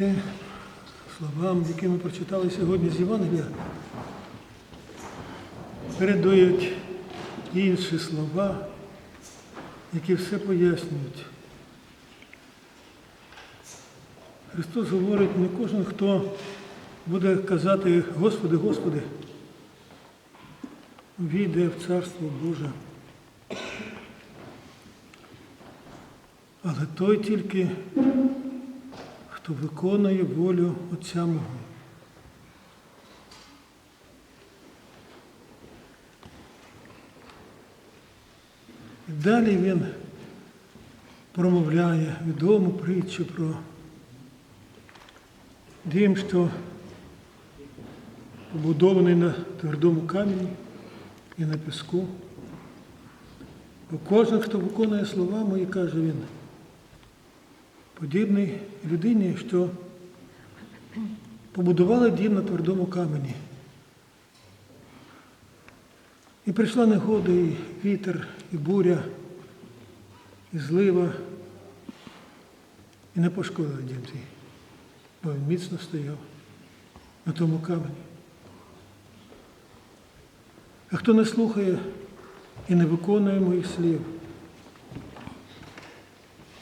те словам, які ми прочитали сьогодні з Євангелія, передують інші слова, які все пояснюють. Христос говорить, не кожен, хто буде казати Господи, Господи, війде в Царство Боже. Але той тільки, хто виконує волю Отця мого. І далі він промовляє відому притчу про дім, що побудований на твердому камені і на піску. Бо кожен, хто виконує слова мої, каже він, подібний людині, що побудували дім на твердому камені. І прийшла негода, і вітер, і буря, і злива, і не пошкодили дім твій, бо він міцно стояв на тому камені. А хто не слухає і не виконує моїх слів,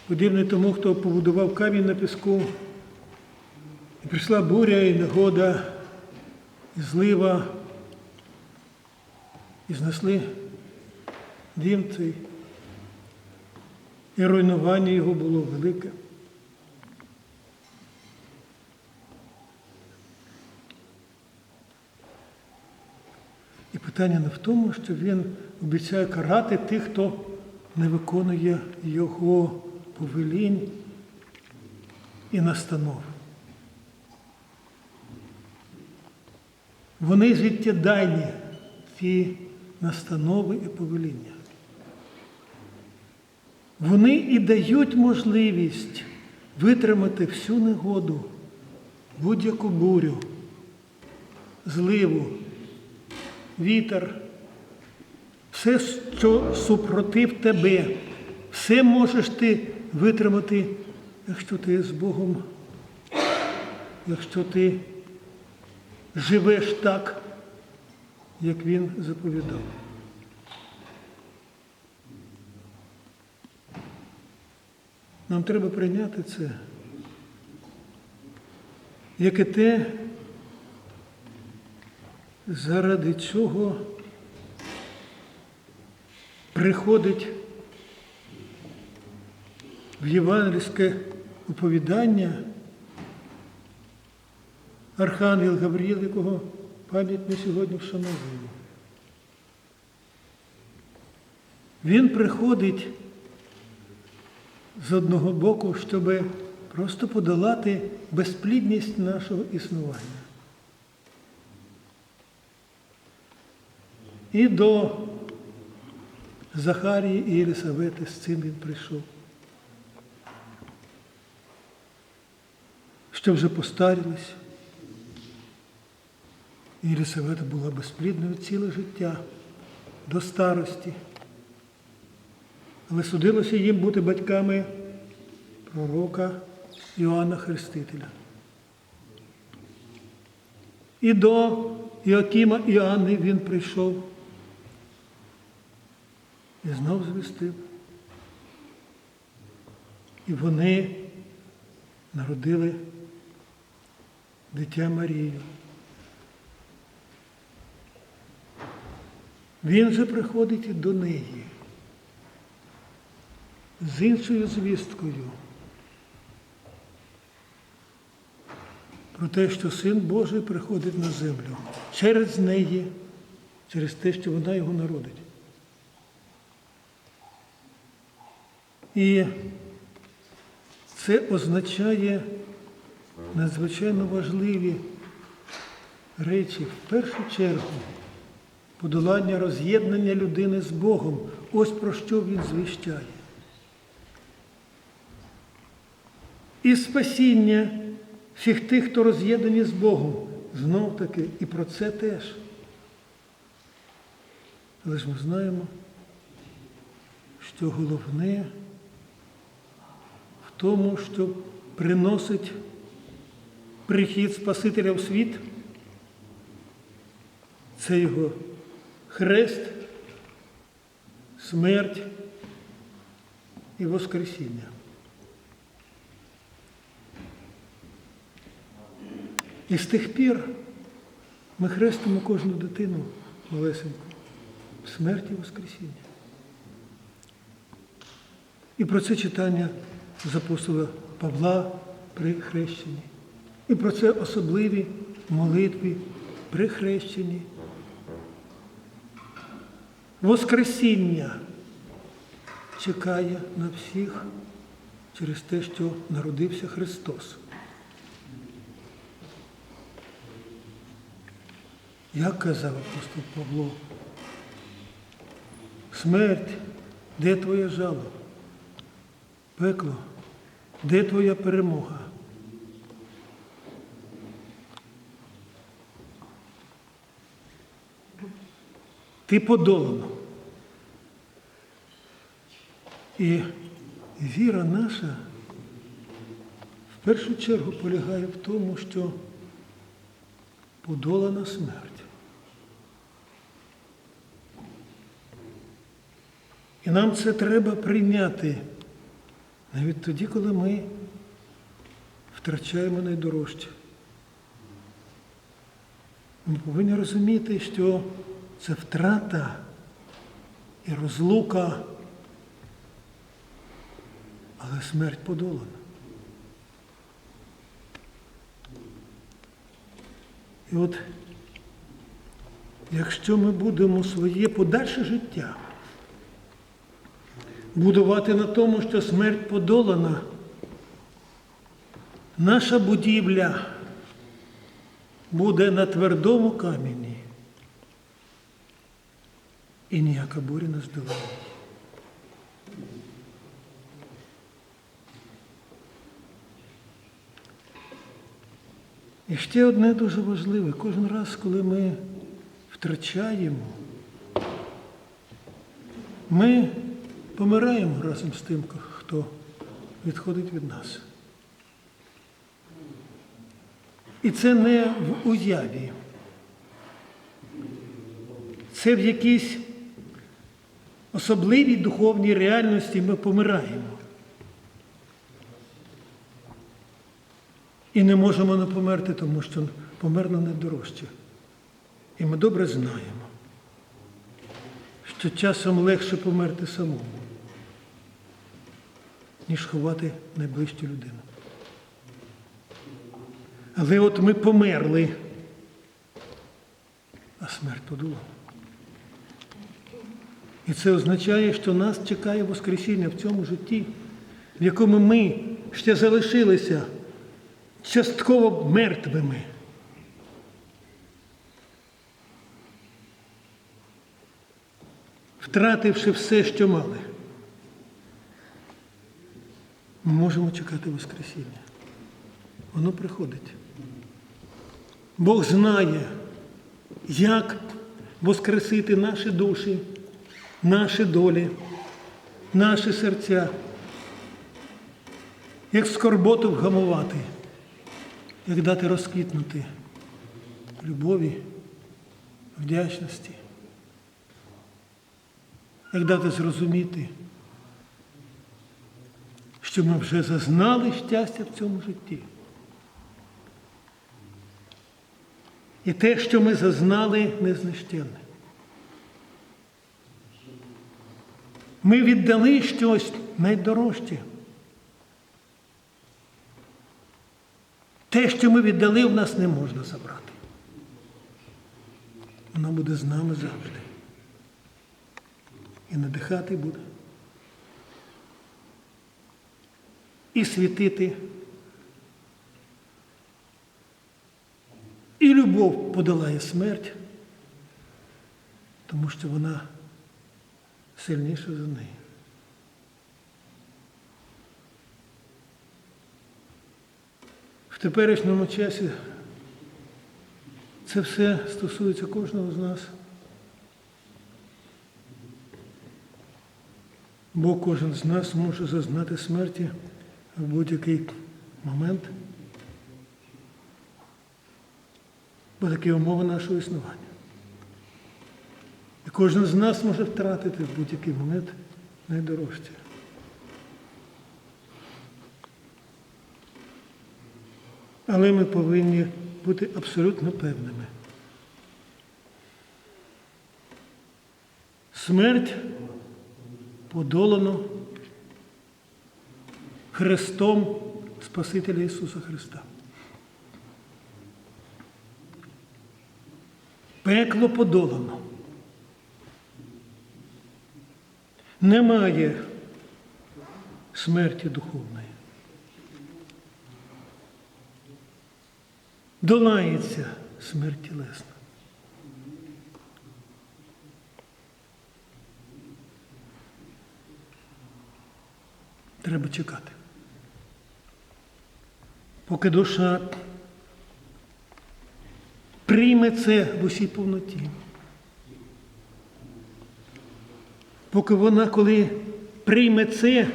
подібний тому, хто побудував камінь на піску, і прийшла буря, і негода, і злива, і знесли дім цей, і руйнування його було велике. І питання не в тому, що він обіцяє карати тих, хто не виконує його повелінь і настанов. Вони життєдайні, ці настанови і повеління. Вони і дають можливість витримати всю негоду, будь-яку бурю, зливу, вітер, все, що супротив тебе, все можеш ти витримати, якщо ти з Богом, якщо ти живеш так, як Він заповідав. Нам треба прийняти це, як і те, заради чого приходить в євангельське оповідання Архангел Гавріл, якого пам'ять ми сьогодні вшановуємо. Він приходить з одного боку, щоб просто подолати безплідність нашого існування. І до Захарії і Єлисавети з цим він прийшов. Що вже постарілись. Єлисавета була безплідною ціле життя до старості. Але судилося їм бути батьками пророка Іоанна Хрестителя. І до Іакима Іоанни він прийшов і знов звістив. І вони народили дитя Марію. Він же приходить до неї з іншою звісткою про те, що Син Божий приходить на землю через неї, через те, що вона його народить. І це означає надзвичайно важливі речі в першу чергу подолання роз'єднання людини з Богом. Ось про що він звіщає. І спасіння всіх тих, хто роз'єднані з Богом. Знов таки і про це теж. Але ж ми знаємо, що головне в тому, що приносить прихід Спасителя в світ це його хрест, смерть і Воскресіння. І з тих пір ми хрестимо кожну дитину малесеньку в смерті Воскресіння. І про це читання з апостола Павла при хрещенні. І про це особливі молитви при хрещенні. Воскресіння чекає на всіх через те, що народився Христос. Як казав апостол Павло, смерть, де твоє жало? Пекло, де твоя перемога? Ти подолано. І віра наша в першу чергу полягає в тому, що подолана смерть. І нам це треба прийняти навіть тоді, коли ми втрачаємо найдорожче. Ми повинні розуміти, що це втрата і розлука, але смерть подолана. І от якщо ми будемо своє подальше життя будувати на тому, що смерть подолана, наша будівля буде на твердому камені. І ніяка буря не здолає. І ще одне дуже важливе. Кожен раз, коли ми втрачаємо, ми помираємо разом з тим, хто відходить від нас. І це не в уяві. Це в якійсь особливій духовній реальності ми помираємо. І не можемо не померти, тому що померно найдорожче. І ми добре знаємо, що часом легше померти самому, ніж ховати найближчу людину. Але от ми померли, а смерть подула. І це означає, що нас чекає Воскресіння в цьому житті, в якому ми ще залишилися частково мертвими. Втративши все, що мали, ми можемо чекати Воскресіння. Воно приходить. Бог знає, як воскресити наші душі, наші долі, наші серця, як скорботу вгамувати, як дати розквітнути любові, вдячності, як дати зрозуміти, що ми вже зазнали щастя в цьому житті. І те, що ми зазнали, незнищенне. Ми віддали щось найдорожче. Те, що ми віддали, в нас не можна забрати. Воно буде з нами завжди. І надихати буде. І світити. І любов подолає смерть, тому що вона сильніша за неї. В теперішньому часі це все стосується кожного з нас. Бо кожен з нас може зазнати смерті в будь-який момент. Бо такі умови нашого існування. Кожен з нас може втратити в будь-який момент найдорожче. Але ми повинні бути абсолютно певними. Смерть подолано Христом Спасителя Ісуса Христа. Пекло подолано. Немає смерті духовної. Долається смерть тілесна. Треба чекати. Поки душа прийме це в усій повноті. Поки вона, коли прийме це,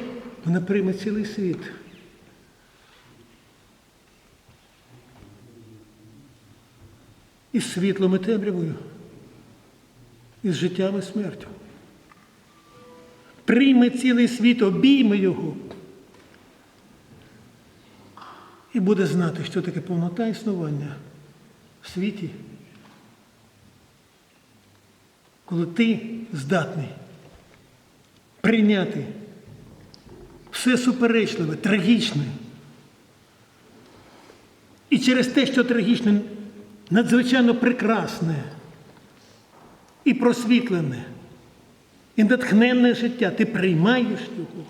вона прийме цілий світ. Із світлом і темрявою, із життям і смертю. Прийме цілий світ, обійме його. І буде знати, що таке повнота існування в світі, коли ти здатний прийняти все суперечливе, трагічне. І через те, що трагічне, надзвичайно прекрасне і просвітлене, і натхненне життя, ти приймаєш його.